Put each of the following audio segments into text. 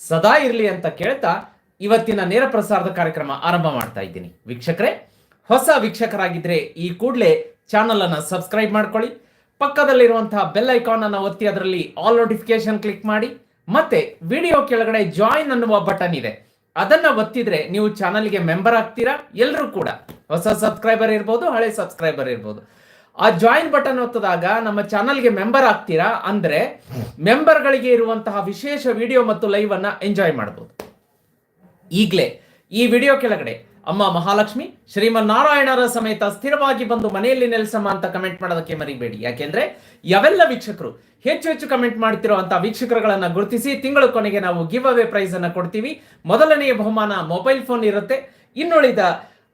ಸದಾ ಇರಲಿ ಅಂತ ಕೇಳ್ತಾ ಇವತ್ತಿನ ನೇರ ಪ್ರಸಾರದ ಕಾರ್ಯಕ್ರಮ ಆರಂಭ ಮಾಡ್ತಾ ಇದ್ದೀನಿ. ವೀಕ್ಷಕರೇ, ಹೊಸ ವೀಕ್ಷಕರಾಗಿದ್ರೆ ಈ ಕೂಡಲೇ ಚಾನಲ್ ಅನ್ನು ಸಬ್ಸ್ಕ್ರೈಬ್ ಮಾಡ್ಕೊಳ್ಳಿ. ಪಕ್ಕದಲ್ಲಿರುವಂತಹ ಬೆಲ್ ಐಕಾನ್ ಅನ್ನು ಒತ್ತಿ ಅದರಲ್ಲಿ ಆಲ್ ನೋಟಿಫಿಕೇಶನ್ ಕ್ಲಿಕ್ ಮಾಡಿ. ಮತ್ತೆ ವಿಡಿಯೋ ಕೆಳಗಡೆ ಜಾಯಿನ್ ಅನ್ನುವ ಬಟನ್ ಇದೆ. ಅದನ್ನ ಒತ್ತಿದ್ರೆ ನೀವು ಚಾನಲ್ಗೆ ಮೆಂಬರ್ ಆಗ್ತೀರಾ? ಎಲ್ಲರೂ ಕೂಡ. ಹೊಸ ಸಬ್ಸ್ಕ್ರೈಬರ್ ಇರ್ಬೋದು, ಹಳೆ ಸಬ್ಸ್ಕ್ರೈಬರ್ ಇರ್ಬೋದು. ಆ ಜಾಯಿನ್ ಬಟನ್ ಒತ್ತದಾಗ ನಮ್ಮ ಚಾನಲ್ಗೆ ಮೆಂಬರ್ ಆಗ್ತೀರಾ ಅಂದ್ರೆ ಮೆಂಬರ್ಗಳಿಗೆ ಇರುವಂತಹ ವಿಶೇಷ ವಿಡಿಯೋ ಮತ್ತು ಲೈವ್ ಅನ್ನ ಎಂಜಾಯ್ ಮಾಡಬಹುದು ಈಗಲೇ ಈ ವಿಡಿಯೋ ಕೆಳಗಡೆ ಅಮ್ಮ ಮಹಾಲಕ್ಷ್ಮಿ ಶ್ರೀಮನ್ ನಾರಾಯಣರ ಸಮೇತ ಸ್ಥಿರವಾಗಿ ಬಂದು ಮನೆಯಲ್ಲಿ ನೆಲೆಸಮ್ಮ ಅಂತ ಕಮೆಂಟ್ ಮಾಡೋದಕ್ಕೆ ಮರಿಬೇಡಿ. ಯಾಕೆಂದ್ರೆ ಯಾವೆಲ್ಲ ವೀಕ್ಷಕರು ಹೆಚ್ಚು ಹೆಚ್ಚು ಕಮೆಂಟ್ ಮಾಡ್ತಿರುವಂತಹ ವೀಕ್ಷಕರುಗಳನ್ನ ಗುರುತಿಸಿ ತಿಂಗಳ ಕೊನೆಗೆ ನಾವು ಗಿವ್ ಅವೇ ಪ್ರೈಸ್ ಅನ್ನ ಕೊಡ್ತೀವಿ. ಮೊದಲನೆಯ ಬಹುಮಾನ ಮೊಬೈಲ್ ಫೋನ್ ಇರುತ್ತೆ. ಇನ್ನುಳಿದ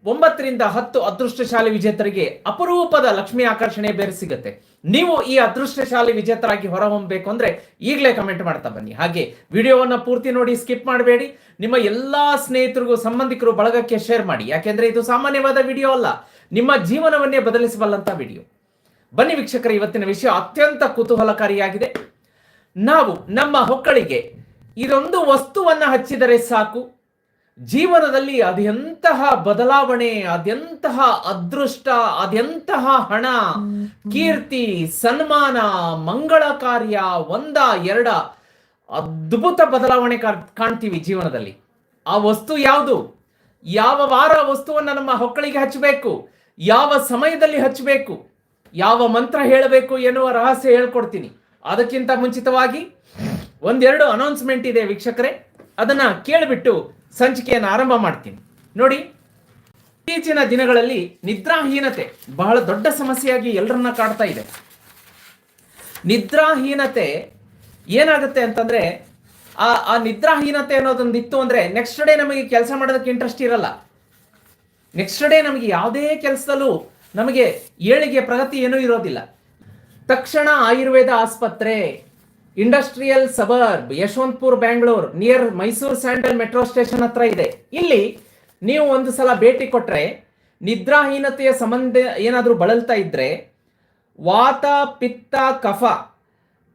ಒಂಬತ್ತರಿಂದ ಹತ್ತು ಅದೃಷ್ಟಶಾಲಿ ವಿಜೇತರಿಗೆ ಅಪರೂಪದ ಲಕ್ಷ್ಮಿ ಆಕರ್ಷಣೆ ಬೇರೆ ಸಿಗುತ್ತೆ. ನೀವು ಈ ಅದೃಷ್ಟಶಾಲಿ ವಿಜೇತರಾಗಿ ಹೊರಹೊಮ್ಮಬೇಕು ಅಂದ್ರೆ ಈಗಲೇ ಕಮೆಂಟ್ ಮಾಡ್ತಾ ಬನ್ನಿ. ಹಾಗೆ ವಿಡಿಯೋವನ್ನು ಪೂರ್ತಿ ನೋಡಿ ಸ್ಕಿಪ್ ಮಾಡಬೇಡಿ. ನಿಮ್ಮ ಎಲ್ಲಾ ಸ್ನೇಹಿತರಿಗೂ, ಸಂಬಂಧಿಕರು ಬಳಗಕ್ಕೆ ಶೇರ್ ಮಾಡಿ. ಯಾಕೆಂದ್ರೆ ಇದು ಸಾಮಾನ್ಯವಾದ ವಿಡಿಯೋ ಅಲ್ಲ. ನಿಮ್ಮ ಜೀವನವನ್ನೇ ಬದಲಿಸಬಲ್ಲಂತ ವಿಡಿಯೋ. ಬನ್ನಿ ವೀಕ್ಷಕರ, ಇವತ್ತಿನ ವಿಷಯ ಅತ್ಯಂತ ಕುತೂಹಲಕಾರಿಯಾಗಿದೆ. ನಾವು ನಮ್ಮ ಹೊಕ್ಕಳಿಗೆ ಇದೊಂದು ವಸ್ತುವನ್ನ ಹಚ್ಚಿದರೆ ಸಾಕು. ಜೀವನದಲ್ಲಿ ಅದೆಂತಹ ಬದಲಾವಣೆ ಅದೆಂತಹ ಅದೃಷ್ಟ ಅದೆಂತಹ ಹಣ ಕೀರ್ತಿ ಸನ್ಮಾನ ಮಂಗಳ ಕಾರ್ಯ ಒಂದ ಎರಡ ಅದ್ಭುತ ಬದಲಾವಣೆ ಕಾಣ್ತೀವಿ ಜೀವನದಲ್ಲಿ. ಆ ವಸ್ತು ಯಾವುದು? ಯಾವ ವಾರ ವಸ್ತುವನ್ನ ನಮ್ಮ ಹೊಕ್ಕಳಿಗೆ ಹಚ್ಚಬೇಕು? ಯಾವ ಸಮಯದಲ್ಲಿ ಹಚ್ಚಬೇಕು? ಯಾವ ಮಂತ್ರ ಹೇಳಬೇಕು ಎನ್ನುವ ರಹಸ್ಯ ಹೇಳ್ಕೊಡ್ತೀನಿ. ಅದಕ್ಕಿಂತ ಮುಂಚಿತವಾಗಿ ಒಂದೆರಡು ಅನೌನ್ಸ್ಮೆಂಟ್ ಇದೆ ವೀಕ್ಷಕರೇ. ಅದನ್ನ ಕೇಳಿಬಿಟ್ಟು ಸಂಚಿಕೆಯನ್ನು ಆರಂಭ ಮಾಡ್ತೀನಿ. ನೋಡಿ, ಇತ್ತೀಚಿನ ದಿನಗಳಲ್ಲಿ ನಿದ್ರಾಹೀನತೆ ಬಹಳ ದೊಡ್ಡ ಸಮಸ್ಯೆಯಾಗಿ ಎಲ್ಲರನ್ನ ಕಾಡ್ತಾ ಇದೆ. ನಿದ್ರಾಹೀನತೆ ಏನಾಗುತ್ತೆ ಅಂತಂದ್ರೆ, ಆ ಆ ನಿದ್ರಾಹೀನತೆ ಅನ್ನೋದೊಂದು ಇತ್ತು ಅಂದ್ರೆ ನೆಕ್ಸ್ಟ್ ಡೇ ನಮಗೆ ಕೆಲಸ ಮಾಡೋದಕ್ಕೆ ಇಂಟ್ರೆಸ್ಟ್ ಇರಲ್ಲ. ನೆಕ್ಸ್ಟ್ ಡೇ ನಮಗೆ ಯಾವುದೇ ಕೆಲಸದಲ್ಲೂ ನಮಗೆ ಏಳಿಗೆ ಪ್ರಗತಿ ಏನೂ ಇರೋದಿಲ್ಲ. ತಕ್ಷಣ ಆಯುರ್ವೇದ ಆಸ್ಪತ್ರೆ industrial suburb Yeshwanthpur Bangalore near Mysuru sandal metro station ಹತ್ರ ಇದೆ. ಇಲ್ಲಿ ನೀವು ಒಂದು ಸಲ ಭೇಟಿ ಕೊಟ್ಟರೆ ನಿದ್ರಾಹೀನತೆಯ ಸಂಬಂಧ ಏನಾದರೂ ಬಳಲ್ತಾ ಇದ್ರೆ, ವಾತ, ಪಿತ್ತ, ಕಫ,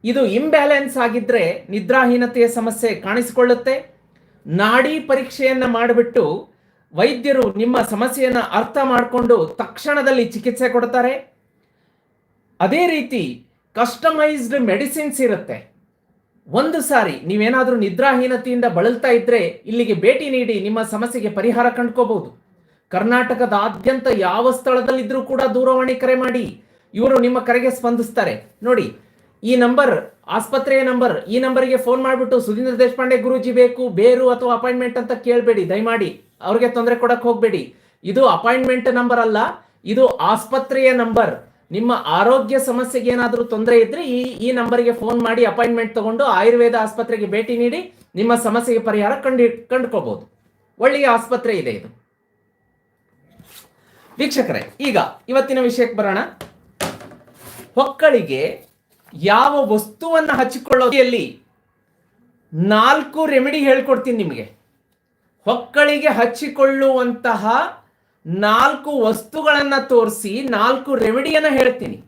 ಇದು ಇಂಬ್ಯಾಲೆನ್ಸ್ ಆಗಿದ್ರೆ ನಿದ್ರಾಹೀನತೆಯ ಸಮಸ್ಯೆ ಕಾಣಿಸಿಕೊಳ್ಳುತ್ತೆ. ನಾಡಿ ಪರೀಕ್ಷೆಯನ್ನು ಮಾಡಿಬಿಟ್ಟು ವೈದ್ಯರು ನಿಮ್ಮ ಸಮಸ್ಯೆಯನ್ನು ಅರ್ಥ ಮಾಡಿಕೊಂಡು ತಕ್ಷಣದಲ್ಲಿ ಚಿಕಿತ್ಸೆ ಕೊಡ್ತಾರೆ. ಅದೇ ರೀತಿ ಕಸ್ಟಮೈಸ್ಡ್ ಮೆಡಿಸಿನ್ಸ್ ಇರುತ್ತೆ. ಒಂದು ಸಾರಿ ನೀವೇನಾದರೂ ನಿದ್ರಾಹೀನತೆಯಿಂದ ಬಳಲ್ತಾ ಇದ್ರೆ ಇಲ್ಲಿಗೆ ಭೇಟಿ ನೀಡಿ ನಿಮ್ಮ ಸಮಸ್ಯೆಗೆ ಪರಿಹಾರ ಕಂಡ್ಕೋಬಹುದು. ಕರ್ನಾಟಕದಾದ್ಯಂತ ಯಾವ ಸ್ಥಳದಲ್ಲಿದ್ದರೂ ಕೂಡ ದೂರವಾಣಿ ಕರೆ ಮಾಡಿ. ಇವರು ನಿಮ್ಮ ಕರೆಗೆ ಸ್ಪಂದಿಸ್ತಾರೆ. ನೋಡಿ, ಈ ನಂಬರ್, ಆಸ್ಪತ್ರೆಯ ನಂಬರ್, ಈ ನಂಬರ್ಗೆ ಫೋನ್ ಮಾಡಿಬಿಟ್ಟು ಸುಧೀಂದ್ರ ದೇಶಪಾಂಡೆ ಗುರುಜಿ ಬೇಕು, ಬೇರು ಅಥವಾ ಅಪಾಯಿಂಟ್ಮೆಂಟ್ ಅಂತ ಕೇಳಬೇಡಿ, ದಯಮಾಡಿ. ಅವ್ರಿಗೆ ತೊಂದರೆ ಕೊಡಕ್ಕೆ ಹೋಗಬೇಡಿ. ಇದು ಅಪಾಯಿಂಟ್ಮೆಂಟ್ ನಂಬರ್ ಅಲ್ಲ, ಇದು ಆಸ್ಪತ್ರೆಯ ನಂಬರ್. ನಿಮ್ಮ ಆರೋಗ್ಯ ಸಮಸ್ಯೆಗೆ ಏನಾದರೂ ತೊಂದರೆ ಇದ್ರೆ ಈ ಈ ನಂಬರ್ಗೆ ಫೋನ್ ಮಾಡಿ ಅಪಾಯಿಂಟ್ಮೆಂಟ್ ತಗೊಂಡು ಆಯುರ್ವೇದ ಆಸ್ಪತ್ರೆಗೆ ಭೇಟಿ ನೀಡಿ ನಿಮ್ಮ ಸಮಸ್ಯೆಗೆ ಪರಿಹಾರ ಕಂಡು ಕಂಡುಕೋಬಹುದು ಒಳ್ಳೆಯ ಆಸ್ಪತ್ರೆ ಇದೆ ಇದು. ವೀಕ್ಷಕರೇ, ಈಗ ಇವತ್ತಿನ ವಿಷಯಕ್ಕೆ ಬರೋಣ. ಹೊಕ್ಕಳಿಗೆ ಯಾವ ವಸ್ತುವನ್ನು ಹಚ್ಚಿಕೊಳ್ಳೋದಿಯಲ್ಲಿ ನಾಲ್ಕು ರೆಮಿಡಿ ಹೇಳ್ಕೊಡ್ತೀನಿ ನಿಮಗೆ. ಹೊಕ್ಕಳಿಗೆ ಹಚ್ಚಿಕೊಳ್ಳುವಂತಹ ನಾಲ್ಕು ವಸ್ತುಗಳನ್ನ ತೋರಿಸಿ, ನಾಲ್ಕು ರೆಮಿಡಿಯನ್ನ ಹೇಳ್ತೀನಿ.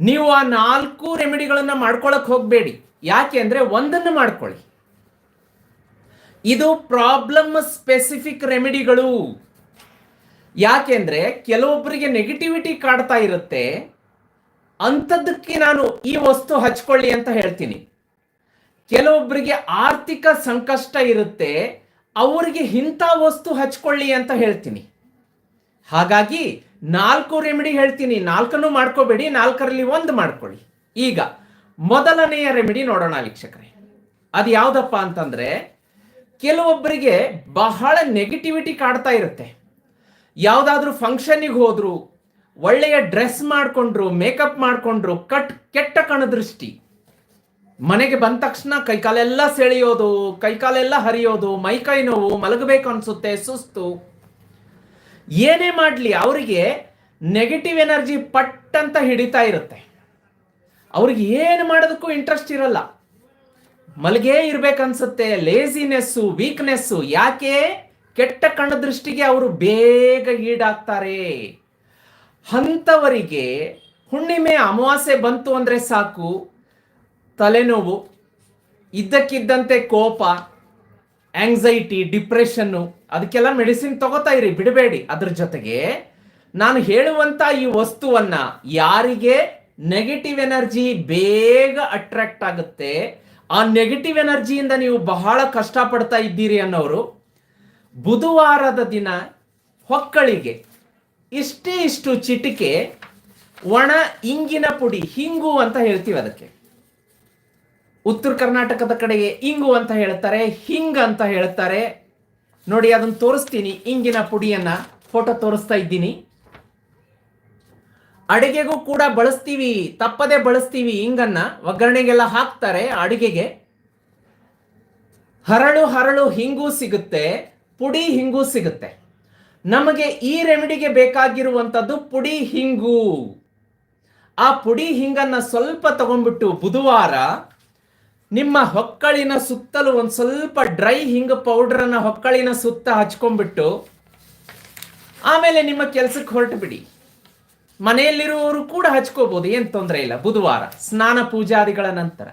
ನೀವು ಆ ನಾಲ್ಕು ರೆಮಿಡಿಗಳನ್ನ ಮಾಡ್ಕೊಳಕ್ ಹೋಗ್ಬೇಡಿ. ಯಾಕೆ ಅಂದ್ರೆ ಒಂದನ್ನು ಮಾಡ್ಕೊಳ್ಳಿ. ಇದು ಪ್ರಾಬ್ಲಮ್ ಸ್ಪೆಸಿಫಿಕ್ ರೆಮಿಡಿಗಳು. ಯಾಕೆಂದ್ರೆ ಕೆಲವೊಬ್ಬರಿಗೆ ನೆಗೆಟಿವಿಟಿ ಕಾಡ್ತಾ ಇರುತ್ತೆ. ಅಂಥದ್ದಕ್ಕೆ ನಾನು ಈ ವಸ್ತು ಹಚ್ಕೊಳ್ಳಿ ಅಂತ ಹೇಳ್ತೀನಿ. ಕೆಲವೊಬ್ಬರಿಗೆ ಆರ್ಥಿಕ ಸಂಕಷ್ಟ ಇರುತ್ತೆ. ಅವರಿಗೆ ಇಂಥ ವಸ್ತು ಹಚ್ಕೊಳ್ಳಿ ಅಂತ ಹೇಳ್ತೀನಿ. ಹಾಗಾಗಿ ನಾಲ್ಕು ರೆಮಿಡಿ ಹೇಳ್ತೀನಿ. ನಾಲ್ಕನ್ನು ಮಾಡ್ಕೋಬೇಡಿ, ನಾಲ್ಕರಲ್ಲಿ ಒಂದು ಮಾಡ್ಕೊಳ್ಳಿ. ಈಗ ಮೊದಲನೆಯ ರೆಮಿಡಿ ನೋಡೋಣ ವೀಕ್ಷಕರೇ. ಅದು ಯಾವುದಪ್ಪ ಅಂತಂದ್ರೆ, ಕೆಲವೊಬ್ಬರಿಗೆ ಬಹಳ ನೆಗೆಟಿವಿಟಿ ಕಾಡ್ತಾ ಇರುತ್ತೆ. ಯಾವುದಾದ್ರೂ ಫಂಕ್ಷನ್ನಿಗೆ ಹೋದ್ರು, ಒಳ್ಳೆಯ ಡ್ರೆಸ್ ಮಾಡಿಕೊಂಡ್ರು ಮೇಕಪ್ ಮಾಡಿಕೊಂಡ್ರು, ಕಟ್, ಕೆಟ್ಟ ಕಣದೃಷ್ಟಿ ಮನೆಗೆ ಬಂದ ತಕ್ಷಣ ಕೈಕಾಲೆಲ್ಲ ಸೆಳೆಯೋದು, ಕೈಕಾಲೆಲ್ಲ ಹರಿಯೋದು ಮೈಕೈ ನೋವು, ಮಲಗಬೇಕು ಅನ್ಸುತ್ತೆ, ಸುಸ್ತು. ಏನೇ ಮಾಡಲಿ, ಅವರಿಗೆ ನೆಗೆಟಿವ್ ಎನರ್ಜಿ ಪಟ್ ಅಂತ ಹಿಡಿತಾ ಇರುತ್ತೆ. ಅವ್ರಿಗೆ ಏನು ಮಾಡೋದಕ್ಕೂ ಇಂಟ್ರೆಸ್ಟ್ ಇರಲ್ಲ. ಮಲಗೇ ಇರ್ಬೇಕನ್ಸುತ್ತೆ ಲೇಸಿನೆಸ್ಸು ವೀಕ್ನೆಸ್ಸು ಯಾಕೆ? ಕೆಟ್ಟ ಕಣ್ಣ ದೃಷ್ಟಿಗೆ ಅವರು ಬೇಗ ಈಡಾಗ್ತಾರೆ. ಅಂಥವರಿಗೆ ಹುಣ್ಣಿಮೆ ಅಮಾವಾಸ್ಯೆ ಬಂತು ಅಂದರೆ ಸಾಕು. ತಲೆನೋವು, ಇದ್ದಕ್ಕಿದ್ದಂತೆ ಕೋಪ ಆಂಗ್ಸೈಟಿ ಡಿಪ್ರೆಷನ್ನು ಅದಕ್ಕೆಲ್ಲ ಮೆಡಿಸಿನ್ ತಗೋತಾ ಇರಿ, ಬಿಡಬೇಡಿ. ಅದ್ರ ಜೊತೆಗೆ ನಾನು ಹೇಳುವಂತ ಈ ವಸ್ತುವನ್ನ ಯಾರಿಗೆ ನೆಗೆಟಿವ್ ಎನರ್ಜಿ ಬೇಗ ಅಟ್ರಾಕ್ಟ್ ಆಗುತ್ತೆ, ಆ ನೆಗೆಟಿವ್ ಎನರ್ಜಿಯಿಂದ ನೀವು ಬಹಳ ಕಷ್ಟಪಡ್ತಾ ಇದ್ದೀರಿ ಅನ್ನೋರು, ಬುಧವಾರದ ದಿನ ಹೊಕ್ಕಳಿಗೆ ಇಷ್ಟೇ ಇಷ್ಟು ಚಿಟಿಕೆ, ಒಣ, ಇಂಗಿನ ಪುಡಿ, ಹಿಂಗು ಅಂತ ಹೇಳ್ತೀವಿ ಅದಕ್ಕೆ. ಉತ್ತರ ಕರ್ನಾಟಕದ ಕಡೆಗೆ ಇಂಗು ಅಂತ ಹೇಳ್ತಾರೆ, ಹಿಂಗ್ ಅಂತ ಹೇಳ್ತಾರೆ. ನೋಡಿ ಅದನ್ನ ತೋರಿಸ್ತೀನಿ, ಇಂಗಿನ ಪುಡಿಯನ್ನ ಫೋಟೋ ತೋರಿಸ್ತಾ ಇದ್ದೀನಿ. ಅಡಿಗೆಗೂ ಕೂಡ ಬಳಸ್ತೀವಿ, ತಪ್ಪದೆ ಬಳಸ್ತೀವಿ ಇಂಗನ್ನ. ಒಗ್ಗರಣೆಗೆಲ್ಲ ಹಾಕ್ತಾರೆ ಅಡಿಗೆಗೆ. ಹರಳು ಹರಳು ಹಿಂಗೂ ಸಿಗುತ್ತೆ, ಪುಡಿ ಹಿಂಗೂ ಸಿಗುತ್ತೆ. ನಮಗೆ ಈ ರೆಮಿಡಿಗೆ ಬೇಕಾಗಿರುವಂಥದ್ದು ಪುಡಿ ಹಿಂಗು. ಆ ಪುಡಿ ಹಿಂಗನ್ನ ಸ್ವಲ್ಪ ತಗೊಂಡ್ಬಿಟ್ಟು ಬುಧವಾರ ನಿಮ್ಮ ಹೊಕ್ಕಳಿನ ಸುತ್ತಲೂ ಒಂದು ಸ್ವಲ್ಪ ಡ್ರೈ ಹಿಂಗ್ ಪೌಡ್ರನ್ನ ಹೊಕ್ಕಳಿನ ಸುತ್ತ ಹಚ್ಕೊಂಡ್ಬಿಟ್ಟು ಆಮೇಲೆ ನಿಮ್ಮ ಕೆಲಸಕ್ಕೆ ಹೊರಟು ಬಿಡಿ ಮನೆಯಲ್ಲಿರುವವರು ಕೂಡ ಹಚ್ಕೋಬಹುದು ಏನು ತೊಂದರೆ ಇಲ್ಲ. ಬುಧವಾರ, ಸ್ನಾನ ಪೂಜಾದಿಗಳ ನಂತರ.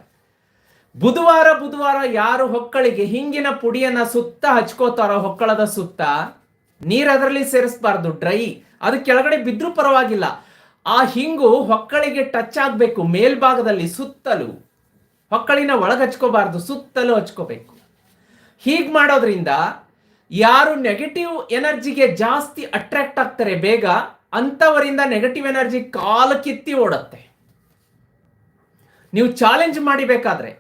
ಬುಧವಾರ ಬುಧವಾರ ಯಾರು ಹೊಕ್ಕಳಿಗೆ ಹಿಂಗಿನ ಪುಡಿಯನ್ನ ಸುತ್ತ ಹಚ್ಕೋತಾರೋ ಹೊಕ್ಕಳದ ಸುತ್ತ, ನೀರ್ ಅದರಲ್ಲಿ ಸೇರಿಸಬಾರ್ದು, ಡ್ರೈ. ಅದು ಕೆಳಗಡೆ ಬಿದ್ದರೂ ಪರವಾಗಿಲ್ಲ. ಆ ಹಿಂಗು ಹೊಕ್ಕಳಿಗೆ ಟಚ್ ಆಗಬೇಕು, ಮೇಲ್ಭಾಗದಲ್ಲಿ ಸುತ್ತಲೂ. ಹೊಕ್ಕಳಿನ ಒಳಗೆ ಹಚ್ಕೋಬಾರ್ದು ಸುತ್ತಲೂ ಹಚ್ಕೋಬೇಕು. ಹೀಗೆ ಮಾಡೋದ್ರಿಂದ ಯಾರು ನೆಗೆಟಿವ್ ಎನರ್ಜಿಗೆ ಜಾಸ್ತಿ ಅಟ್ರಾಕ್ಟ್ ಆಗ್ತಾರೆ ಬೇಗ, ಅಂಥವರಿಂದ ನೆಗೆಟಿವ್ ಎನರ್ಜಿ ಕಾಲ ಕಿತ್ತಿ ಓಡುತ್ತೆ. ನೀವು ಚಾಲೆಂಜ್ ಮಾಡಿಬೇಕಾದ್ರೆ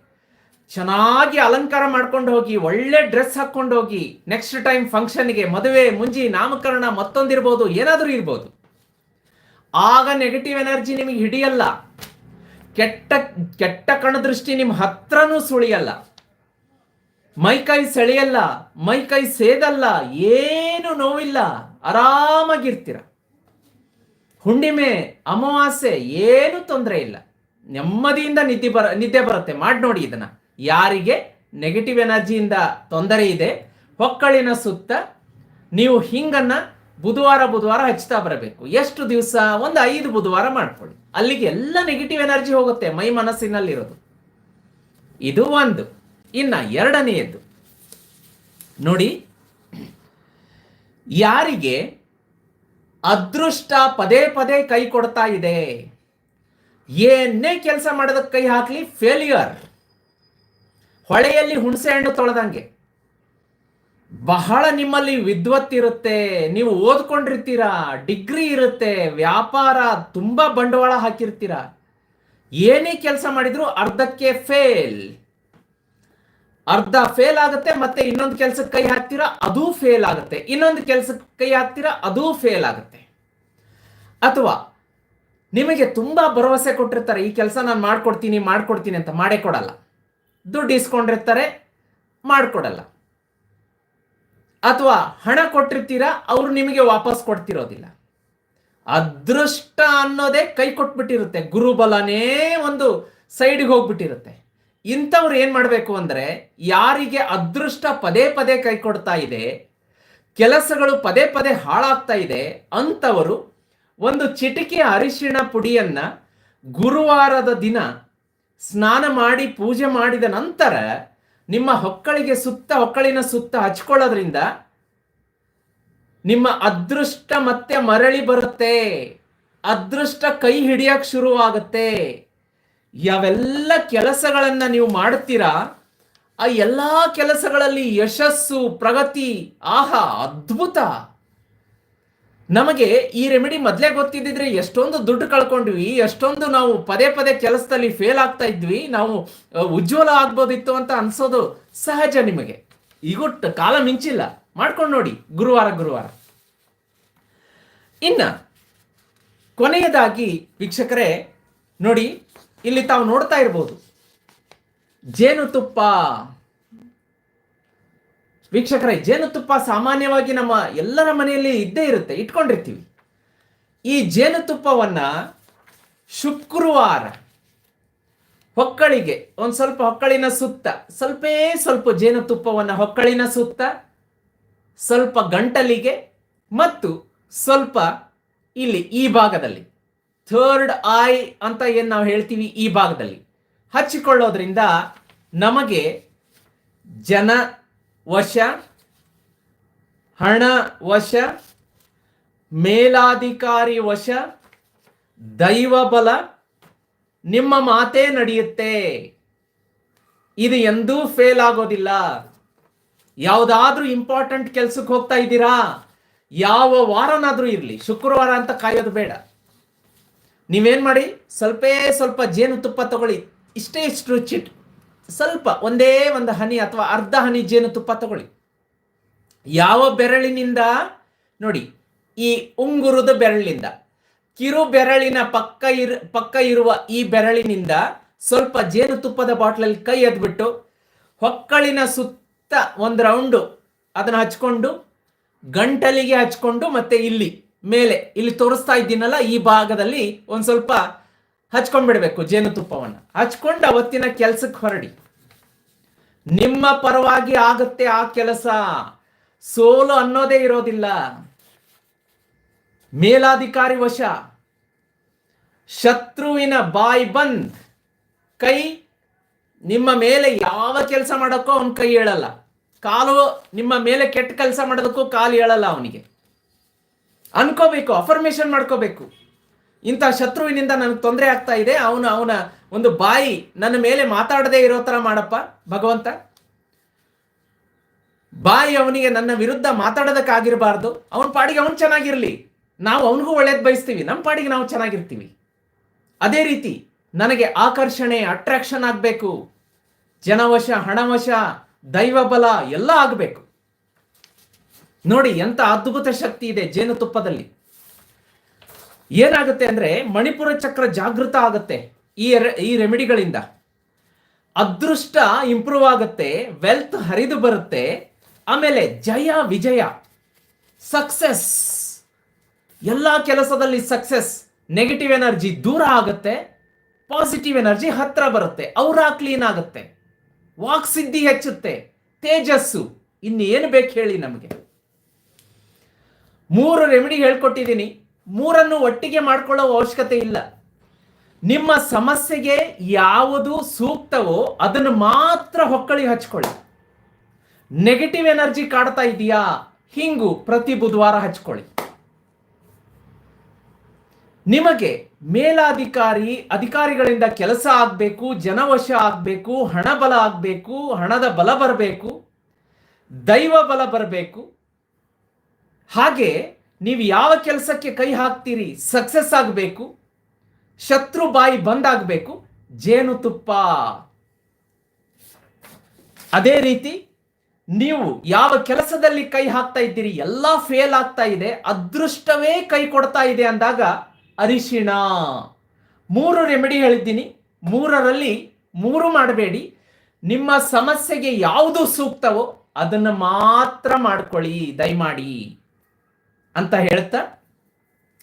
ಚೆನ್ನಾಗಿ ಅಲಂಕಾರ ಮಾಡ್ಕೊಂಡು ಹೋಗಿ, ಒಳ್ಳೆ ಡ್ರೆಸ್ ಹಾಕೊಂಡು ಹೋಗಿ ನೆಕ್ಸ್ಟ್ ಟೈಮ್ ಫಂಕ್ಷನ್ಗೆ ಮದುವೆ, ಮುಂಜಿ, ನಾಮಕರಣ ಮತ್ತೊಂದಿರ್ಬೋದು, ಏನಾದರೂ ಇರ್ಬೋದು. ಆಗ ನೆಗೆಟಿವ್ ಎನರ್ಜಿ ನಿಮಗೆ ಹಿಡಿಯಲ್ಲ. ಕೆಟ್ಟ ಕೆಟ್ಟ ಕಣದೃಷ್ಟಿ ನಿಮ್ಮ ಹತ್ರನೂ ಸುಳಿಯಲ್ಲ. ಮೈಕೈ ಸೆಳೆಯಲ್ಲ ಮೈಕೈ ಸೇದಲ್ಲ, ಏನು ನೋವಿಲ್ಲ, ಆರಾಮಾಗಿರ್ತೀರ. ಹುಣ್ಣಿಮೆ, ಅಮಾವಾಸ್ಯೆ ಏನು ತೊಂದರೆ ಇಲ್ಲ. ನೆಮ್ಮದಿಯಿಂದ ನಿದ್ದೆ ಬರ, ನಿದ್ದೆ ಬರುತ್ತೆ. ಮಾಡಿ ನೋಡಿ ಇದನ್ನ. ಯಾರಿಗೆ? ನೆಗೆಟಿವ್ ಎನರ್ಜಿಯಿಂದ ತೊಂದರೆ ಇದೆ. ಹೊಕ್ಕಳಿನ ಸುತ್ತ ನೀವು ಹಿಂಗನ್ನ ಬುಧವಾರ ಬುಧವಾರ ಹಚ್ತಾ ಬರಬೇಕು. ಎಷ್ಟು ದಿವಸ? ಒಂದು ಐದು ಬುಧವಾರ ಮಾಡ್ಕೊಳ್ಳಿ. ಅಲ್ಲಿಗೆ ಎಲ್ಲ ನೆಗೆಟಿವ್ ಎನರ್ಜಿ ಹೋಗುತ್ತೆ, ಮೈ ಮನಸ್ಸಿನಲ್ಲಿರೋದು. ಇದು ಒಂದು. ಇನ್ನ ಎರಡನೆಯದ್ದು. ನೋಡಿ, ಯಾರಿಗೆ ಅದೃಷ್ಟ ಪದೇ ಪದೇ ಕೈ ಕೊಡ್ತಾ ಇದೆ? ಏನೇ ಕೆಲಸ ಮಾಡೋದಕ್ಕೆ ಕೈ ಹಾಕಲಿ ಫೇಲ್ಯೂರ್ ಹೊಳೆಯಲ್ಲಿ ಹುಣಸೆ ಹಣ್ಣು ತೊಳೆದಂಗೆ. ಬಹಳ ನಿಮ್ಮಲ್ಲಿ ವಿದ್ವತ್ತಿರುತ್ತೆ ನೀವು ಓದ್ಕೊಂಡಿರ್ತೀರಾ, ಡಿಗ್ರಿ ಇರುತ್ತೆ, ವ್ಯಾಪಾರ ತುಂಬಾ ಬಂಡವಾಳ ಹಾಕಿರ್ತೀರಾ. ಏನೇ ಕೆಲಸ ಮಾಡಿದ್ರು ಅರ್ಧಕ್ಕೆ ಫೇಲ್. ಅರ್ಧ ಫೇಲ್ ಆಗುತ್ತೆ, ಮತ್ತೆ ಇನ್ನೊಂದು ಕೆಲಸಕ್ಕೆ ಕೈ ಹಾಕ್ತೀರಾ, ಅದೂ ಫೇಲ್ ಆಗುತ್ತೆ. ಇನ್ನೊಂದು ಕೆಲಸಕ್ಕೆ ಕೈ ಹಾಕ್ತೀರಾ, ಅದೂ ಫೇಲ್ ಆಗುತ್ತೆ. ಅಥವಾ ನಿಮಗೆ ತುಂಬಾ ಭರವಸೆ ಕೊಟ್ಟಿರ್ತಾರೆ, ಈ ಕೆಲಸ ನಾನು ಮಾಡ್ಕೊಡ್ತೀನಿ ಮಾಡ್ಕೊಡ್ತೀನಿ ಅಂತ, ಮಾಡೇ ಕೊಡಲ್ಲ. ದುಡ್ಡು ಇಸ್ಕೊಂಡಿರ್ತಾರೆ, ಮಾಡ್ಕೊಡಲ್ಲ. ಅಥವಾ ಹಣ ಕೊಟ್ಟಿರ್ತೀರಾ, ಅವ್ರು ನಿಮಗೆ ವಾಪಸ್ ಕೊಡ್ತಿರೋದಿಲ್ಲ. ಅದೃಷ್ಟ ಅನ್ನೋದೇ ಕೈ ಕೊಟ್ಬಿಟ್ಟಿರುತ್ತೆ. ಗುರುಬಲನೇ ಒಂದು ಸೈಡ್ಗೆ ಹೋಗ್ಬಿಟ್ಟಿರುತ್ತೆ. ಇಂಥವ್ರು ಏನು ಮಾಡಬೇಕು ಅಂದರೆ, ಯಾರಿಗೆ ಅದೃಷ್ಟ ಪದೇ ಪದೇ ಕೈ ಕೊಡ್ತಾ ಇದೆ, ಕೆಲಸಗಳು ಪದೇ ಪದೇ ಹಾಳಾಗ್ತಾ ಇದೆ, ಅಂಥವರು ಒಂದು ಚಿಟಿಕೆ ಅರಿಶಿಣ ಪುಡಿಯನ್ನು ಗುರುವಾರದ ದಿನ ಸ್ನಾನ ಮಾಡಿ ಪೂಜೆ ಮಾಡಿದ ನಂತರ ನಿಮ್ಮ ಹೊಕ್ಕಳಿಗೆ ಸುತ್ತ ಹೊಕ್ಕಳಿನ ಸುತ್ತ ಹಚ್ಕೊಳ್ಳೋದ್ರಿಂದ ನಿಮ್ಮ ಅದೃಷ್ಟ ಮತ್ತೆ ಮರಳಿ ಬರುತ್ತೆ. ಅದೃಷ್ಟ ಕೈ ಹಿಡಿಯಕ್ಕೆ ಶುರುವಾಗುತ್ತೆ. ಯಾವೆಲ್ಲ ಕೆಲಸಗಳನ್ನು ನೀವು ಮಾಡ್ತೀರಾ, ಆ ಎಲ್ಲ ಕೆಲಸಗಳಲ್ಲಿ ಯಶಸ್ಸು, ಪ್ರಗತಿ, ಆಹಾ, ಅದ್ಭುತ. ನಮಗೆ ಈ ರೆಮಿಡಿ ಮೊದಲೇ ಗೊತ್ತಿದ್ದಿದ್ರೆ ಎಷ್ಟೊಂದು ದುಡ್ಡು ಕಳ್ಕೊಂಡ್ವಿ, ಎಷ್ಟೊಂದು ನಾವು ಪದೇ ಪದೇ ಕೆಲಸದಲ್ಲಿ ಫೇಲ್ ಆಗ್ತಾ ಇದ್ವಿ, ನಾವು ಉಜ್ವಲ ಆಗ್ಬೋದಿತ್ತು ಅಂತ ಅನ್ಸೋದು ಸಹಜ ನಿಮಗೆ. ಈಗೊಟ್ಟು ಕಾಲ ಮಿಂಚಿಲ್ಲ. ಮಾಡ್ಕೊಂಡು ನೋಡಿ, ಗುರುವಾರ ಗುರುವಾರ. ಇನ್ನ, ಕೊನೆಯದಾಗಿ ವೀಕ್ಷಕರೇ, ನೋಡಿ, ಇಲ್ಲಿ ತಾವು ನೋಡ್ತಾ ಇರ್ಬೋದು. ಜೇನುತುಪ್ಪ. ವೀಕ್ಷಕರೇ ಜೇನುತುಪ್ಪ ಸಾಮಾನ್ಯವಾಗಿ ನಮ್ಮ ಎಲ್ಲರ ಮನೆಯಲ್ಲಿ ಇದ್ದೇ ಇರುತ್ತೆ, ಇಟ್ಕೊಂಡಿರ್ತೀವಿ. ಈ ಜೇನುತುಪ್ಪವನ್ನ ಶುಕ್ರವಾರ ಹೊಕ್ಕಳಿಗೆ, ಒಂದು ಸ್ವಲ್ಪ ಹೊಕ್ಕಳಿನ ಸುತ್ತ, ಸ್ವಲ್ಪೇ ಸ್ವಲ್ಪ ಜೇನುತುಪ್ಪವನ್ನು ಹೊಕ್ಕಳಿನ ಸುತ್ತ, ಸ್ವಲ್ಪ ಗಂಟಲಿಗೆ ಮತ್ತು ಸ್ವಲ್ಪ ಇಲ್ಲಿ ಈ ಭಾಗದಲ್ಲಿ, ಥರ್ಡ್ ಐ ಅಂತ ಏನು ನಾವು ಹೇಳ್ತೀವಿ, ಈ ಭಾಗದಲ್ಲಿ ಹಚ್ಚಿಕೊಳ್ಳೋದ್ರಿಂದ ನಮಗೆ ಜನ ವಶ, ಹಣ ವಶ, ಮೇಲಾಧಿಕಾರಿ ವಶ, ದೈವ ಬಲ, ನಿಮ್ಮ ಮಾತೇ ನಡೆಯುತ್ತೆ. ಇದು ಎಂದೂ ಫೇಲ್ ಆಗೋದಿಲ್ಲ. ಯಾವುದಾದ್ರೂ ಇಂಪಾರ್ಟೆಂಟ್ ಕೆಲಸಕ್ಕೆ ಹೋಗ್ತಾ ಇದ್ದೀರಾ? ಯಾವ ವಾರನಾದರೂ ಇರಲಿ, ಶುಕ್ರವಾರ ಅಂತ ಕಾಯೋದು ಬೇಡ. ನೀವೇನು ಮಾಡಿ, ಸ್ವಲ್ಪೇ ಸ್ವಲ್ಪ ಜೇನುತುಪ್ಪ ತಗೊಳ್ಳಿ, ಇಷ್ಟೇ ಇಷ್ಟು ರುಚಿಟ್ ಸ್ವಲ್ಪ ಒಂದೇ ಒಂದು ಹನಿ ಅಥವಾ ಅರ್ಧ ಹನಿ ಜೇನುತುಪ್ಪ ತಗೊಳ್ಳಿ. ಯಾವ ಬೆರಳಿನಿಂದ? ನೋಡಿ, ಈ ಉಂಗುರದ ಬೆರಳಿನಿಂದ. ಕಿರು ಬೆರಳಿನ ಪಕ್ಕ ಇರ್, ಪಕ್ಕ ಇರುವ ಈ ಬೆರಳಿನಿಂದ ಸ್ವಲ್ಪ ಜೇನುತುಪ್ಪದ ಬಾಟ್ಲಲ್ಲಿ ಕೈ ಎದ್ಬಿಟ್ಟು ಹೊಕ್ಕಳಿನ ಸುತ್ತ ಒಂದು ರೌಂಡು ಅದನ್ನು ಹಚ್ಕೊಂಡು ಗಂಟಲಿಗೆ ಹಚ್ಕೊಂಡು ಮತ್ತೆ ಇಲ್ಲಿ, ಮೇಲೆ, ಇಲ್ಲಿ ತೋರಿಸ್ತಾ ಇದ್ದೀನಲ್ಲ, ಈ ಭಾಗದಲ್ಲಿ ಒಂದು ಸ್ವಲ್ಪ ಹಚ್ಕೊಂಡ್ಬಿಡ್ಬೇಕು ಜೇನುತುಪ್ಪವನ್ನು ಹಚ್ಕೊಂಡು ಅವತ್ತಿನ ಕೆಲ್ಸಕ್ಕೆ ಹೊರಡಿ. ನಿಮ್ಮ ಪರವಾಗಿ ಆಗುತ್ತೆ ಆ ಕೆಲಸ. ಸೋಲು ಅನ್ನೋದೇ ಇರೋದಿಲ್ಲ. ಮೇಲಾಧಿಕಾರಿ ವಶ. ಶತ್ರುವಿನ ಬಾಯ್ ಬಂದ್. ಕೈ ನಿಮ್ಮ ಮೇಲೆ ಯಾವ ಕೆಲಸ ಮಾಡೋಕ್ಕೂ ಅವನ ಕೈ ಹೇಳಲ್ಲ ಕಾಲು ನಿಮ್ಮ ಮೇಲೆ ಕೆಟ್ಟ ಕೆಲಸ ಮಾಡೋದಕ್ಕೂ ಕಾಲು ಹೇಳಲ್ಲ ಅವನಿಗೆ. ಅನ್ಕೋಬೇಕು ಅಫರ್ಮೇಶನ್ ಮಾಡ್ಕೋಬೇಕು. ಇಂಥ ಶತ್ರುವಿನಿಂದ ನನಗೆ ತೊಂದರೆ ಆಗ್ತಾ ಇದೆ. ಅವನು ಅವನ ಒಂದು ಬಾಯಿ ನನ್ನ ಮೇಲೆ ಮಾತಾಡದೇ ಇರೋ ಥರ ಮಾಡಪ್ಪ, ಭಗವಂತ. ಬಾಯಿ ಅವನಿಗೆ ನನ್ನ ವಿರುದ್ಧ ಮಾತಾಡೋದಕ್ಕಾಗಿರಬಾರ್ದು. ಅವನ ಪಾಡಿಗೆ ಅವನು ಚೆನ್ನಾಗಿರಲಿ. ನಾವು ಅವನಿಗೂ ಒಳ್ಳೇದು ಬಯಸ್ತೀವಿ. ನಮ್ಮ ಪಾಡಿಗೆ ನಾವು ಚೆನ್ನಾಗಿರ್ತೀವಿ. ಅದೇ ರೀತಿ ನನಗೆ ಆಕರ್ಷಣೆ ಅಟ್ರಾಕ್ಷನ್ ಆಗಬೇಕು. ಜನವಶ, ಹಣವಶ ದೈವ ಬಲ ಎಲ್ಲ ಆಗಬೇಕು. ನೋಡಿ ಎಂಥ ಅದ್ಭುತ ಶಕ್ತಿ ಇದೆ ಜೇನುತುಪ್ಪದಲ್ಲಿ. ಏನಾಗುತ್ತೆ ಅಂದ್ರೆ ಮಣಿಪುರ ಚಕ್ರ ಜಾಗೃತ ಆಗುತ್ತೆ ಈ ಈ ರೆಮಿಡಿಗಳಿಂದ. ಅದೃಷ್ಟ ಇಂಪ್ರೂವ್ ಆಗುತ್ತೆ ವೆಲ್ತ್ ಹರಿದು ಬರುತ್ತೆ, ಆಮೇಲೆ ಜಯ, ವಿಜಯ ಸಕ್ಸೆಸ್ ಎಲ್ಲ ಕೆಲಸದಲ್ಲಿ ಸಕ್ಸೆಸ್ ನೆಗೆಟಿವ್ ಎನರ್ಜಿ ದೂರ ಆಗುತ್ತೆ ಪಾಸಿಟಿವ್ ಎನರ್ಜಿ ಹತ್ರ ಬರುತ್ತೆ ಔರ ಕ್ಲೀನ್ ಆಗುತ್ತೆ. ವಾಕ್ ಸಿದ್ಧಿ ಹೆಚ್ಚುತ್ತೆ, ತೇಜಸ್ಸು. ಇನ್ನೇನು ಬೇಕು ಹೇಳಿ ನಮಗೆ. ಮೂರು ರೆಮಿಡಿ ಹೇಳ್ಕೊಟ್ಟಿದ್ದೀನಿ. ಮೂರನ್ನು ಒಟ್ಟಿಗೆ ಮಾಡ್ಕೊಳ್ಳೋ ಅವಶ್ಯಕತೆ ಇಲ್ಲ. ನಿಮ್ಮ ಸಮಸ್ಯೆಗೆ ಯಾವುದು ಸೂಕ್ತವೋ ಅದನ್ನು ಮಾತ್ರ ಹೊಕ್ಕಳಿ ಹಚ್ಕೊಳ್ಳಿ. ನೆಗೆಟಿವ್ ಎನರ್ಜಿ ಕಾಡ್ತಾ ಇದೆಯಾ? ಹಿಂಗು ಪ್ರತಿ ಬುಧವಾರ ಹಚ್ಕೊಳ್ಳಿ. ನಿಮಗೆ ಮೇಲಾಧಿಕಾರಿ ಅಧಿಕಾರಿಗಳಿಂದ ಕೆಲಸ ಆಗಬೇಕು, ಜನವಶ ಆಗಬೇಕು ಹಣ ಬಲ ಆಗಬೇಕು, ಹಣದ ಬಲ ಬರಬೇಕು, ದೈವ ಬಲ ಬರಬೇಕು. ಹಾಗೆ ನೀವು ಯಾವ ಕೆಲಸಕ್ಕೆ ಕೈ ಹಾಕ್ತೀರಿ ಸಕ್ಸಸ್ ಆಗಬೇಕು, ಶತ್ರು ಬಾಯಿ ಬಂದಾಗಬೇಕು ಜೇನುತುಪ್ಪ ಅದೇ ರೀತಿ ನೀವು ಯಾವ ಕೆಲಸದಲ್ಲಿ ಕೈ ಹಾಕ್ತಾ ಇದ್ದೀರಿ, ಎಲ್ಲ ಫೇಲ್ ಆಗ್ತಾ ಇದೆ, ಅದೃಷ್ಟವೇ ಕೈ ಕೊಡ್ತಾ ಇದೆ ಅಂದಾಗ ಅರಿಶಿಣ. ಮೂರು ರೆಮಿಡಿ ಹೇಳಿದ್ದೀನಿ. ಮೂರರಲ್ಲಿ ಮೂರು ಮಾಡಬೇಡಿ. ನಿಮ್ಮ ಸಮಸ್ಯೆಗೆ ಯಾವುದು ಸೂಕ್ತವೋ ಅದನ್ನು ಮಾತ್ರ ಮಾಡ್ಕೊಳ್ಳಿ, ದಯಮಾಡಿ. ಅಂತ ಹೇಳ್ತಾ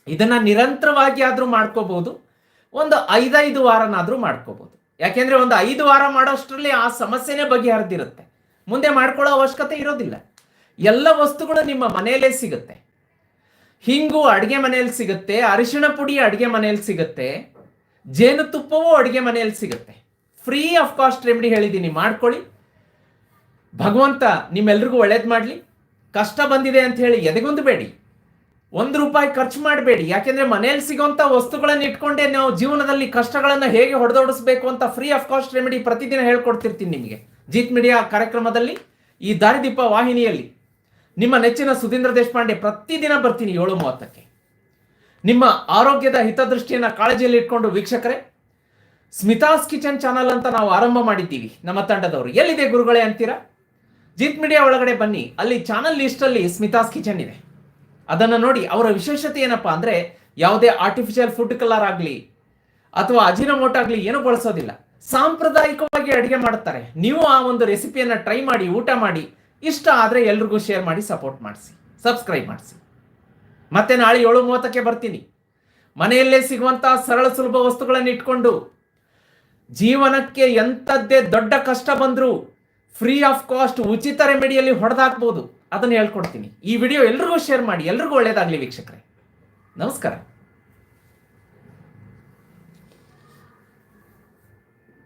ಇದನ್ನ ನಿರಂತರವಾಗಿ ಆದ್ರೂ ಮಾಡ್ಕೋಬಹುದು ಒಂದು ಐದೈದು ವಾರನಾದ್ರೂ ಮಾಡ್ಕೋಬಹುದು ಯಾಕೆಂದ್ರೆ ಒಂದು ಐದು ವಾರ ಮಾಡೋಷ್ಟರಲ್ಲಿ ಆ ಸಮಸ್ಯೆನೇ ಬಗೆಹರಿದಿರುತ್ತೆ. ಮುಂದೆ ಮಾಡ್ಕೊಳ್ಳೋ ಅವಶ್ಯಕತೆ ಇರೋದಿಲ್ಲ. ಎಲ್ಲ ವಸ್ತುಗಳು ನಿಮ್ಮ ಮನೆಯಲ್ಲೇ ಸಿಗುತ್ತೆ. ಹಿಂಗು ಅಡುಗೆ ಮನೆಯಲ್ಲಿ ಸಿಗುತ್ತೆ, ಅರಿಶಿಣ ಪುಡಿ ಅಡುಗೆ ಮನೆಯಲ್ಲಿ ಸಿಗುತ್ತೆ ಜೇನುತುಪ್ಪವೂ ಅಡುಗೆ ಮನೆಯಲ್ಲಿ ಸಿಗುತ್ತೆ. ಫ್ರೀ ಆಫ್ ಕಾಸ್ಟ್ ರೆಮಿಡಿ ಹೇಳಿದ್ದೀನಿ, ಮಾಡ್ಕೊಳ್ಳಿ. ಭಗವಂತ ನಿಮ್ಮೆಲ್ರಿಗೂ ಒಳ್ಳೇದು ಮಾಡಲಿ. ಕಷ್ಟ ಬಂದಿದೆ ಅಂತ ಹೇಳಿ ಎದೆಗೊಂದು ಬೇಡಿ. ಒಂದು ರೂಪಾಯಿ ಖರ್ಚು ಮಾಡಬೇಡಿ. ಯಾಕೆಂದ್ರೆ ಮನೆಯಲ್ಲಿ ಸಿಗೋಂಥ ವಸ್ತುಗಳನ್ನು ಇಟ್ಕೊಂಡೆ ನಾವು ಜೀವನದಲ್ಲಿ ಕಷ್ಟಗಳನ್ನು ಹೇಗೆ ಹೊಡೆದೋಡಿಸ್ಬೇಕು ಅಂತ ಫ್ರೀ ಆಫ್ ಕಾಸ್ಟ್ ರೆಮಿಡಿ ಪ್ರತಿದಿನ ಹೇಳ್ಕೊಡ್ತಿರ್ತೀನಿ ನಿಮಗೆ. ಜೀತ್ ಮೀಡಿಯಾ ಕಾರ್ಯಕ್ರಮದಲ್ಲಿ ಈ ದಾರಿದೀಪ ವಾಹಿನಿಯಲ್ಲಿ ನಿಮ್ಮ ನೆಚ್ಚಿನ ಸುಧೀಂದ್ರ ದೇಶಪಾಂಡೆ ಪ್ರತಿದಿನ ಬರ್ತೀನಿ ಏಳು ಮೂವತ್ತಕ್ಕೆ ನಿಮ್ಮ ಆರೋಗ್ಯದ ಹಿತದೃಷ್ಟಿಯನ್ನ ಕಾಳಜಿಯಲ್ಲಿ ಇಟ್ಕೊಂಡು ವೀಕ್ಷಕರೇ, ಸ್ಮಿತಾಸ್ ಕಿಚನ್ ಚಾನಲ್ ಅಂತ ನಾವು ಆರಂಭ ಮಾಡಿದ್ದೀವಿ ನಮ್ಮ ತಂಡದವರು. ಎಲ್ಲಿದೆ ಗುರುಗಳೇ ಅಂತೀರಾ? ಜೀತ್ ಮೀಡಿಯಾ ಒಳಗಡೆ ಬನ್ನಿ. ಅಲ್ಲಿ ಚಾನಲ್ ಲಿಸ್ಟಲ್ಲಿ ಸ್ಮಿತಾಸ್ ಕಿಚನ್ ಇದೆ. ಅದನ್ನು ನೋಡಿ ಅವರ ವಿಶೇಷತೆ ಏನಪ್ಪಾ ಅಂದರೆ ಯಾವುದೇ ಆರ್ಟಿಫಿಷಿಯಲ್ ಫುಡ್ ಕಲರ್ ಆಗಲಿ ಅಥವಾ ಅಜಿನಮೋಟ್ ಆಗಲಿ ಏನೂ ಬಳಸೋದಿಲ್ಲ. ಸಾಂಪ್ರದಾಯಿಕವಾಗಿ ಅಡುಗೆ ಮಾಡ್ತಾರೆ ನೀವು ಆ ಒಂದು ರೆಸಿಪಿಯನ್ನು ಟ್ರೈ ಮಾಡಿ, ಊಟ ಮಾಡಿ, ಇಷ್ಟ ಆದರೆ ಎಲ್ರಿಗೂ ಶೇರ್ ಮಾಡಿ ಸಪೋರ್ಟ್ ಮಾಡಿಸಿ ಸಬ್ಸ್ಕ್ರೈಬ್ ಮಾಡಿಸಿ. ಮತ್ತೆ ನಾಳೆ ಏಳು ಮೂವತ್ತಕ್ಕೆ ಬರ್ತೀನಿ. ಮನೆಯಲ್ಲೇ ಸಿಗುವಂತಹ ಸರಳ ಸುಲಭ ವಸ್ತುಗಳನ್ನು ಇಟ್ಕೊಂಡು ಜೀವನಕ್ಕೆ ಎಂಥದ್ದೇ ದೊಡ್ಡ ಕಷ್ಟ ಬಂದರೂ ಫ್ರೀ ಆಫ್ ಕಾಸ್ಟ್ ಉಚಿತ ರೆಮಿಡಿಯಲ್ಲಿ ಹೊಡೆದಾಕ್ಬೋದು. ಅದನ್ನು ಹೇಳ್ಕೊಡ್ತೀನಿ. ಈ ವಿಡಿಯೋ ಎಲ್ರಿಗೂ ಶೇರ್ ಮಾಡಿ ಎಲ್ರಿಗೂ ಒಳ್ಳೇದಾಗಲಿ ವೀಕ್ಷಕರೇ. ನಮಸ್ಕಾರ.